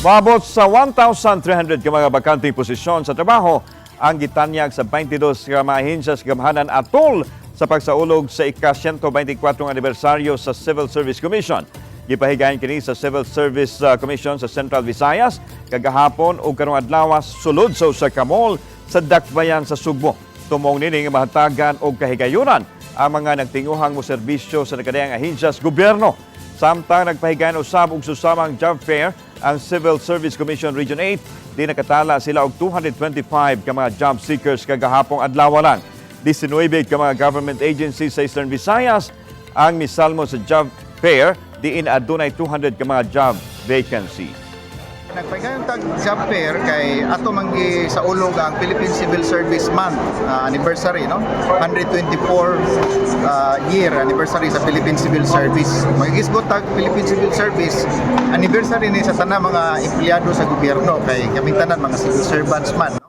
Maabot sa 1,300 ka mga bakanteng posisyon sa trabaho ang gitanyag sa 22 ka mga ahensya sa Gamhanan Atol sa pagsaulog sa ika-124 anibersaryo sa Civil Service Commission. Gipahigayon kini sa Civil Service uh, Commission sa Central Visayas kagahapon ug karong adlaw sulod sa usa ka mall sa Dakbayan sa Sugbo. Tumong nini nga mahatagan og kahigayunan ang mga nagtinguhang mo serbisyo sa nakadayang ahensya sa gobyerno. Samtang nagpahigayon usab og susamang job fair ang Civil Service Commission Region 8, di nakatala sila og 225 ka mga job seekers kagahapong adlaw lang. 19 ka mga government agencies sa Eastern Visayas ang misalmo sa job fair diin adunay 200 ka mga job vacancy. Nagpahigayon tag fair kay ato manggi sa ulog ang Philippine Civil Service Month ah, anniversary no? 124 ah, year anniversary sa Philippine Civil Service. Magigisgot tag Philippine Civil Service anniversary ni sa tanan mga empleyado sa gobyerno kay kaming tanan mga civil servants man